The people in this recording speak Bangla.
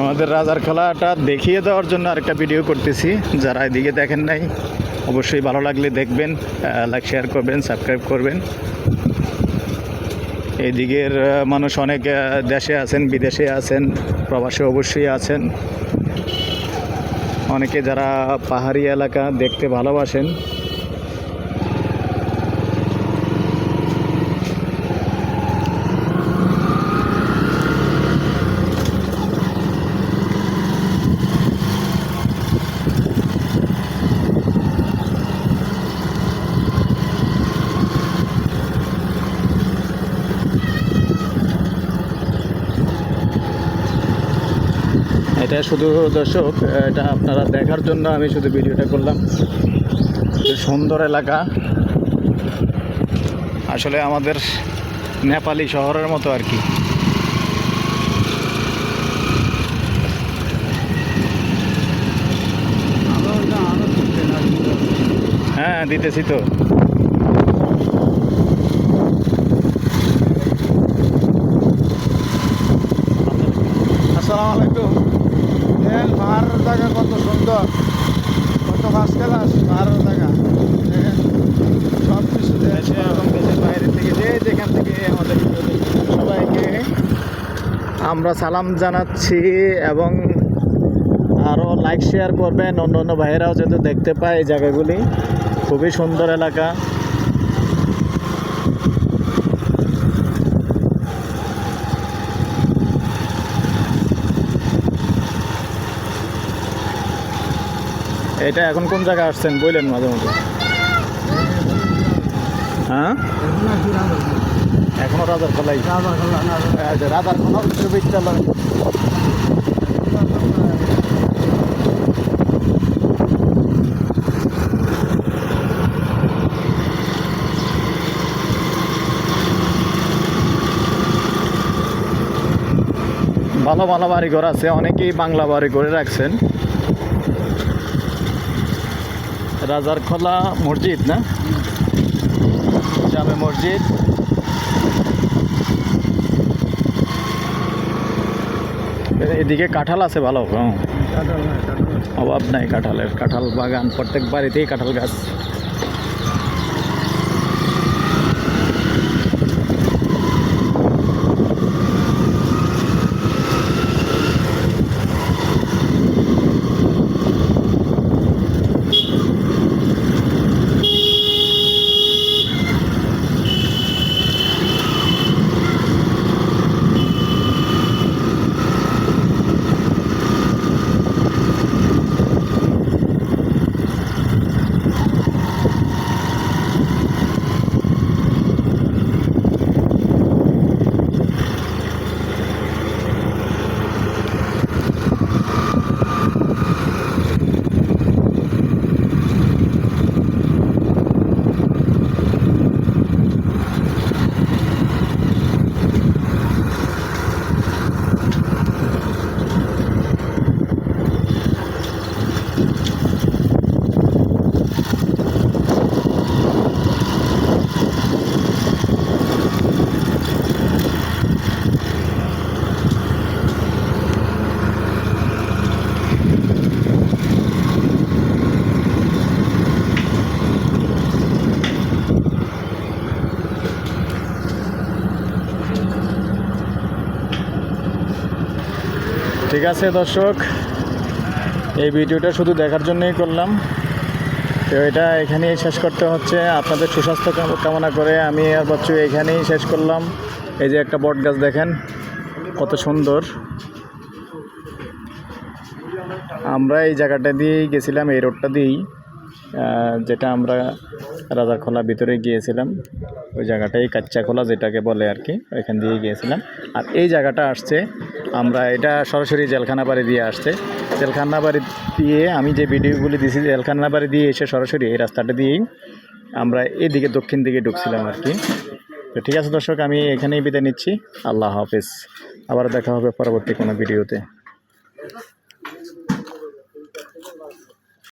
আমাদের রাজার খেলাটা দেখিয়ে দেওয়ার জন্য আরেকটা ভিডিও করতেছি। যারা এদিকে দেখেন নাই, অবশ্যই ভালো লাগলে দেখবেন লাইক শেয়ার করবেন সাবস্ক্রাইব করবেন। এদিকের মানুষ অনেক দেশে আছেন, বিদেশে আছেন, প্রবাসে অবশ্যই আছেন। অনেকে যারা পাহাড়ি এলাকা দেখতে ভালোবাসেন এটা শুধু দর্শক, এটা আপনারা দেখার জন্য আমি শুধু ভিডিওটা করলাম। সুন্দর এলাকা। আসলে আমাদের নেপালি শহরের মতো আর কি। হ্যাঁ দিতেছি তো আসসালামু আলাইকুম দেখেন পাহাড়ের জায়গা কত সুন্দর কত ফার্স্ট ক্লাস টাকা। দেখেন সব কিছু দেশে এবং দেশের বাইরে থেকে যে যেখান থেকে আমাদের সবাইকে আমরা সালাম জানাচ্ছি এবং আরও লাইক শেয়ার করবেন। অন্য অন্য ভাইয়েরাও যেহেতু দেখতে পায় এই জায়গাগুলি। খুবই সুন্দর এলাকা। এটা এখন কোন জায়গায় আসছেন? বললেন মাঝে মাঝে হ্যাঁ? এখনও রাজার খোলাই। আচ্ছা রাজার খোলা বিদ্যালয়। ভালো ভালো বাড়ি ঘর আছে, অনেকেই বাংলা বাড়ি করে রাখছেন। রাজার খোলা মসজিদ না জামে মসজিদ এ- এদিকে কাঁঠাল আছে ভালো হ্যাঁ। অভাব নাই কাঁঠালের কাঁঠাল বাগান প্রত্যেক বাড়িতেই কাঁঠাল গাছ ঠিক আছে, দর্শক। এই ভিডিওটা শুধু দেখার জন্যই করলাম। তো এটা এখানেই শেষ করতে হচ্ছে। আপনাদের সুস্বাস্থ্য কামনা করে আমি আর বচ্চু এখানেই শেষ করলাম। এই যে একটা বট গাছ দেখেন, কত সুন্দর। আমরা এই জায়গাটা দিয়েই গেছিলাম, এই রোডটা দিয়েই। যেটা আমরা রাজারখোলা ভিতরে গিয়েছিলাম, ওই জায়গাটাই কাচ্চা খোলা যেটাকে বলে আর কি, ওইখান দিয়ে গিয়েছিলাম। আর এই জায়গাটা আসছে, আমরা এটা সরাসরি জেলখানা বাড়ি দিয়ে আসছে। জেলখানা বাড়ি দিয়ে আমি যে ভিডিওগুলি দিয়েছি জেলখানা বাড়ি দিয়ে এসে সরাসরি এই রাস্তাটা দিয়েই আমরা এদিকে দক্ষিণ দিকে ঢুকছিলাম আর কি। তো ঠিক আছে দর্শক, আমি এখানেই বিদায় নিচ্ছি। আল্লাহ হাফেজ। আবার দেখা হবে পরবর্তী কোনো ভিডিওতে।